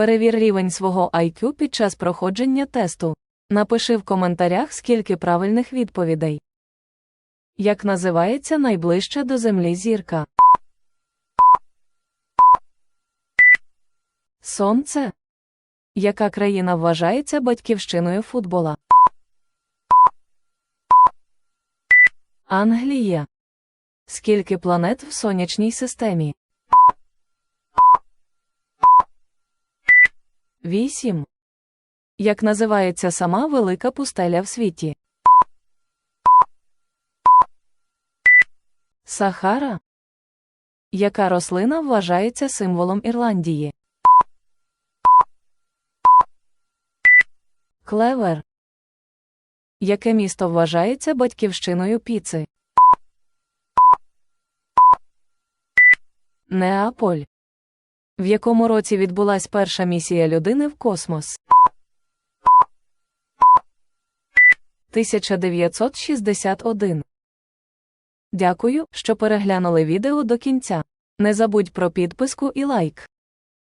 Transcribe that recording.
Перевір рівень свого IQ під час проходження тесту. Напиши в коментарях, скільки правильних відповідей. Як називається найближча до Землі зірка? Сонце. Яка країна вважається батьківщиною футбола? Англія. Скільки планет в сонячній системі? Вісім. Як називається сама велика пустеля в світі? Сахара. Яка рослина вважається символом Ірландії? Клевер. Яке місто вважається батьківщиною піци? Неаполь. В якому році відбулась перша місія людини в космос? 1961. Дякую, що переглянули відео до кінця. Не забудь про підписку і лайк.